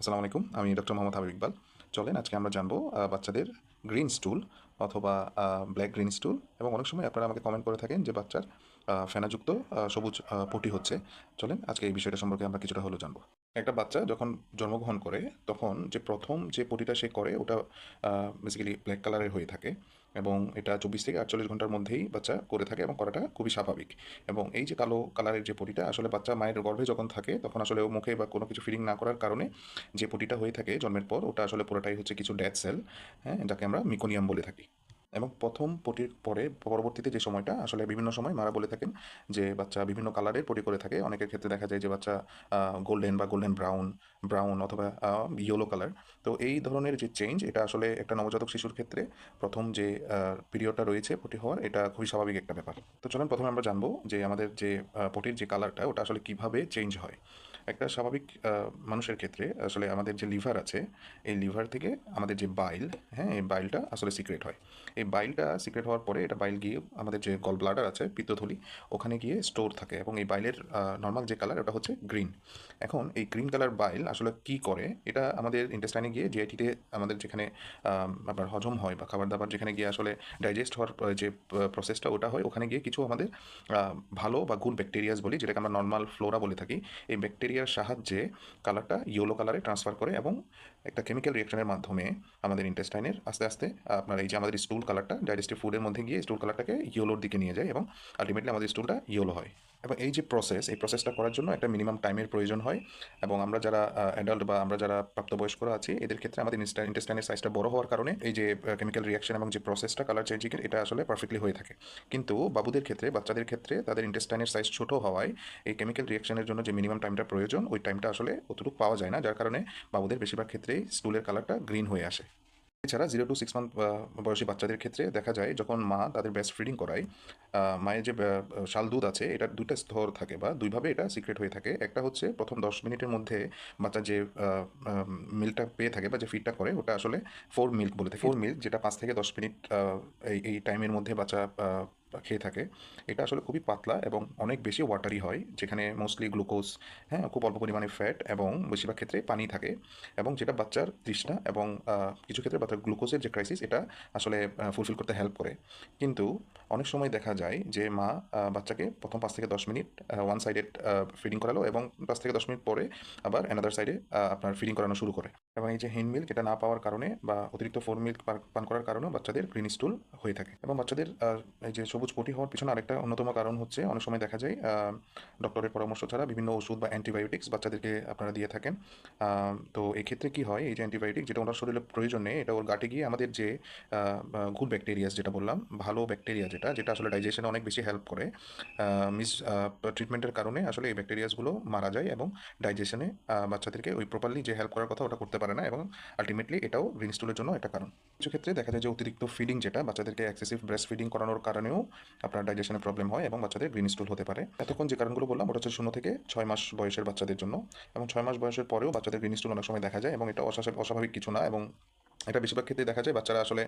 আসসালামু আলাইকুম, আমি ডক্টর মোহাম্মদ হাবিব ইকবাল। চলেন, আজকে আমরা জানব বাচ্চাদের গ্রিন স্টুল অথবা ব্ল্যাক গ্রিন স্টুল এবং অনেক সময় আপনারা আমাকে কমেন্ট করে থাকেন যে বাচ্চার ফেনাযুক্ত সবুজ পটি হচ্ছে। চলেন, আজকে এই বিষয়টা সম্পর্কে আমরা কিছুটা হলেও জানব। একটা বাচ্চা যখন জন্মগ্রহণ করে, তখন যে প্রথম যে পটিটা সে করে, ওটা বেসিক্যালি ব্ল্যাক কালারের হয়ে থাকে এবং এটা চব্বিশ থেকে আটচল্লিশ ঘণ্টার মধ্যেই বাচ্চা করে থাকে এবং করাটা খুবই স্বাভাবিক। এবং এই যে কালো কালারের যে পটিটা আসলে বাচ্চা মায়ের গর্ভে যখন থাকে, তখন আসলে ও মুখে বা কোনো কিছু ফিডিং না করার কারণে যে পটিটা হয়ে থাকে জন্মের পর, ওটা আসলে পুরোটাই হচ্ছে কিছু ড্যাড সেল হ্যাঁ যাকে আমরা মিকোনিয়াম বলে থাকি। এবং প্রথম পটির পরে পরবর্তীতে যে সময়টা, আসলে বিভিন্ন সময় মারা বলে থাকেন যে বাচ্চা বিভিন্ন কালারের পটি করে থাকে। অনেকের ক্ষেত্রে দেখা যায় যে বাচ্চা গোল্ডেন বা গোল্ডেন ব্রাউন ব্রাউন অথবা ইয়েলো কালার তো এই ধরনের যে চেঞ্জ এটা আসলে একটা নবজাতক শিশুর ক্ষেত্রে প্রথম যে পিরিয়ডটা রয়েছে পটি হওয়ার, এটা খুবই স্বাভাবিক একটা ব্যাপার। তো চলুন প্রথমে আমরা জানব যে আমাদের যে পটির যে কালারটা ওটা আসলে কীভাবে চেঞ্জ হয়। একটা স্বাভাবিক মানুষের ক্ষেত্রে আসলে আমাদের যে লিভার আছে, এই লিভার থেকে আমাদের যে বাইল হ্যাঁ এই বাইলটা আসলে সিক্রেট হয়। এই বাইলটা সিক্রেট হওয়ার পরে এটা বাইল গিয়ে আমাদের যে গল ব্লাডার আছে, পিত্তথলি, ওখানে গিয়ে স্টোর থাকে এবং এই বাইলের নর্মাল যে কালার ওটা হচ্ছে গ্রিন এখন এই গ্রিন কালার বাইল আসলে কি করে? এটা আমাদের ইন্টেস্টাইনে গিয়ে জিআইটিতে আমাদের যেখানে আপনার হজম হয় বা খাবার দাবার যেখানে গিয়ে আসলে ডাইজেস্ট হওয়ার যে প্রসেসটা ওটা হয়, ওখানে গিয়ে কিছু আমাদের ভালো বা গুড ব্যাকটেরিয়াস বলি, যেটাকে আমরা নর্মাল ফ্লোরা বলে থাকি, এই ব্যাকটেরিয়ার সাহায্যে কালারটা ইয়েলো কালারে ট্রান্সফার করে এবং একটা কেমিক্যাল রিয়াকশনের মাধ্যমে আমাদের ইন্টেস্টাইনের আস্তে আস্তে আপনার এই যে আমাদের স্টুল কালারটা ডাইজেস্টিভ ফুডের মধ্যে গিয়ে স্টুল কালারটাকে ইয়েলোর দিকে নিয়ে যায় এবং আলটিমেটলি আমাদের স্টুলটা ইয়েলো হয়। এবং এই যে প্রসেস এই প্রসেসটা করার জন্য একটা মিনিমাম টাইমের প্রয়োজন হয়। এবং আমরা যারা অ্যাডাল্ট বা আমরা যারা প্রাপ্তবয়স্করা আছি, এদের ক্ষেত্রে আমাদের ইন্টেস্টাইনের সাইজটা বড় হওয়ার কারণে এই যে কেমিক্যাল রিয়াকশন এবং যে প্রসেসটা কালার চেঞ্জিংয়ের এটা আসলে পারফেক্টলি হয়ে থাকে। কিন্তু বাবুদের ক্ষেত্রে, বাচ্চাদের ক্ষেত্রে তাদের ইন্টেস্টাইনের সাইজ ছোট হওয়ায় এই কেমিক্যাল রিয়াকশনের জন্য যে মিনিমাম টাইমটা প্রয়োজন, ওই টাইমটা আসলে অতটুকু পাওয়া যায় না। যার কারণে বাবুদের বেশিরভাগ ক্ষেত্রেই স্টুলের কালারটা গ্রিন হয়ে আসে। এছাড়া জিরো টু সিক্স মান্থ বয়সী বাচ্চাদের ক্ষেত্রে দেখা যায় যখন মা তাদের ব্রেস্ট ফিডিং করায় মায়ের যে শাল দুধ আছে এটা দুইটা স্তর থাকে বা দুইভাবে এটা সিক্রেট হয়ে থাকে। একটা হচ্ছে প্রথম দশ মিনিটের মধ্যে বাচ্চা যে মিল্কটা পেয়ে থাকে বা যে ফিডটা করে ওটা আসলে ফোর মিল্ক বলে থাকে। ফোর মিল্ক যেটা পাঁচ থেকে দশ মিনিট এই এই টাইমের মধ্যে বাচ্চা খেয়ে থাকে। এটা আসলে খুবই পাতলা এবং অনেক বেশি ওয়াটারি হয়, যেখানে মোস্টলি গ্লুকোজ হ্যাঁ খুব অল্প পরিমাণে ফ্যাট এবং বেশিরভাগ ক্ষেত্রে পানি থাকে এবং যেটা বাচ্চার তৃষ্ণা এবং কিছু ক্ষেত্রে বাচ্চার গ্লুকোজের যে ক্রাইসিস এটা আসলে ফুলফিল করতে হেল্প করে। কিন্তু অনেক সময় দেখা যায় যে মা বাচ্চাকে প্রথম পাঁচ থেকে দশ মিনিট ওয়ান সাইডেড ফিডিং করালো এবং পাঁচ থেকে দশ মিনিট পরে আবার অ্যানাদার সাইডে আপনার ফিডিং করানো শুরু করে। এবং এই যে হেন মিল্ক এটা না পাওয়ার কারণে বা অতিরিক্ত ফোর মিল্ক পান করার কারণেও বাচ্চাদের গ্রিন স্টুল হয়ে থাকে এবং বাচ্চাদের এই যে সবুজ পটি হওয়ার পিছনে আরেকটা অন্যতম কারণ হচ্ছে, অনেক সময় দেখা যায় ডক্টরের পরামর্শ ছাড়া বিভিন্ন ওষুধ বা অ্যান্টিবায়োটিক্স বাচ্চাদেরকে আপনারা দিয়ে থাকেন। তো এক্ষেত্রে কি হয়, এই যে অ্যান্টিবায়োটিক যেটা ওনার শরীরে প্রয়োজন নেই, এটা ওর গাটে গিয়ে আমাদের যে গুড ব্যাকটেরিয়াস যেটা বললাম, ভালো ব্যাকটেরিয়া যেটা যেটা আসলে ডাইজেশনে অনেক বেশি হেল্প করে। মিস ট্রিটমেন্টের কারণে আসলে এই ব্যাকটেরিয়াসগুলো মারা যায় এবং ডাইজেশনে বাচ্চাদেরকে ওই প্রপারলি যে হেল্প করার কথা ওটা করতে পারে না এবং আলটিমেটলি এটাও গ্রিন স্টুলের জন্য একটা কারণ। কিছু ক্ষেত্রে দেখা যায় যে অতিরিক্ত ফিডিং যেটা বাচ্চাদেরকে এক্সেসিভ ব্রেস্ট ফিডিং করানোর কারণেও আপনার ডাইজেশনের প্রবলেম হয় এবং বাচ্চাদের গ্রিন স্টুল হতে পারে। এতক্ষণ যে কারণগুলো বললাম, ওটা হচ্ছে শূন্য থেকে ছয় মাস বয়সের বাচ্চাদের জন্য এবং ছয় মাস বয়সের পরেও বাচ্চাদের গ্রিন স্টুল অনেক সময় দেখা যায় এবং এটা অস্বাভাবিক কিছু না এবং এটা বেশিরভাগ ক্ষেত্রে দেখা যায় বাচ্চারা আসলে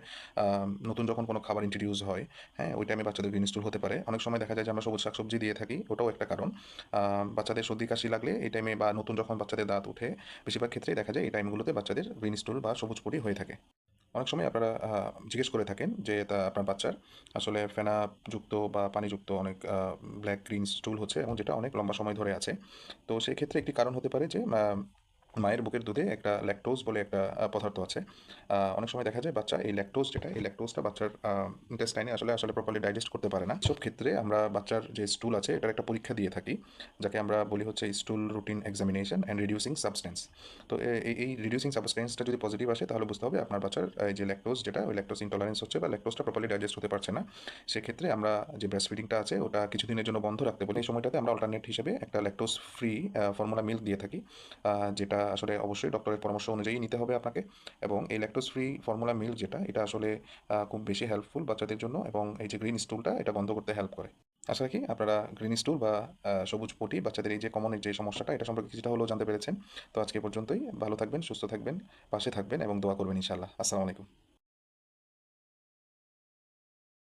নতুন যখন কোনো খাবার ইন্ট্রোডিউস হয় হ্যাঁ ওই টাইমে বাচ্চাদের গ্রিন স্টুল হতে পারে। অনেক সময় দেখা যায় যে আমরা সবুজ শাকসবজি দিয়ে থাকি, ওটাও একটা কারণ। বাচ্চাদের সর্দি কাশি লাগলে এই টাইমে বা নতুন যখন বাচ্চাদের দাঁত উঠে বেশিরভাগ ক্ষেত্রেই দেখা যায় এই টাইমগুলোতে বাচ্চাদের গ্রিন স্টুল বা সবুজ পটি হয়ে থাকে। অনেক সময় আপনারা জিজ্ঞেস করে থাকেন যে তা আপনার বাচ্চার আসলে ফেনাযুক্ত বা পানিযুক্ত অনেক ব্ল্যাক গ্রিন স্টুল হচ্ছে এবং যেটা অনেক লম্বা সময় ধরে আছে। তো সেই ক্ষেত্রে একটি কারণ হতে পারে যে মায়ের বুকের দুধে একটা ল্যাকটোজ বলে একটা পদার্থ আছে। অনেক সময় দেখা যায় বাচ্চা এই ল্যাকটোজ যেটা, এই ল্যাকটোজটা বাচ্চার ইন্টেস্টাইনে আসলে আসলে প্রপারলি ডাইজেস্ট করতে পারে না। সব ক্ষেত্রে আমরা বাচ্চার যে স্টুল আছে, এটার একটা পরীক্ষা দিয়ে থাকি, যাকে আমরা বলি হচ্ছে stool routine examination and reducing substance তো এই রিডিউসিং সাবস্টেন্সটা যদি পজিটিভ আসে, তাহলে বুঝতে হবে আপনার বাচ্চার এই যে ল্যাকটোজ যেটা, ওই ল্যাকটোজ ইন্টলারেন্স হচ্ছে বা ল্যাকটোজটা প্রপারলি ডাইজেস্ট হতে পারছে না। সেক্ষেত্রে আমরা যে ব্রেস্ট ফিডিংটা আছে, ওটা কিছুদিনের জন্য বন্ধ রাখতে বলি। এই সময়টাতে আমরা অল্টারনেট হিসেবে একটা ল্যাকটোজ ফ্রি ফর্মুলা মিল্ক দিয়ে থাকি যেটা আসলে অবশ্যই ডক্টরের পরামর্শ অনুযায়ী নিতে হবে আপনাকে এবং এই ল্যাকটোজ ফ্রি ফর্মুলা মিল যেটা, এটা আসলে খুব বেশি হেল্পফুল বাচ্চাদের জন্য এবং এই যে গ্রিন স্টুলটা এটা বন্ধ করতে হেল্প করে। আশা রাখি আপনারা গ্রিন স্টুল বা সবুজ পটি বাচ্চাদের এই যে কমন যে সমস্যাটা, এটা সম্পর্কে কিছুটা হলেও জানতে পেরেছেন। তো আজকে পর্যন্তই। ভালো থাকবেন, সুস্থ থাকবেন, পাশে থাকবেন এবং দোয়া করবেন ইনশাআল্লাহ। আসসালামু আলাইকুম।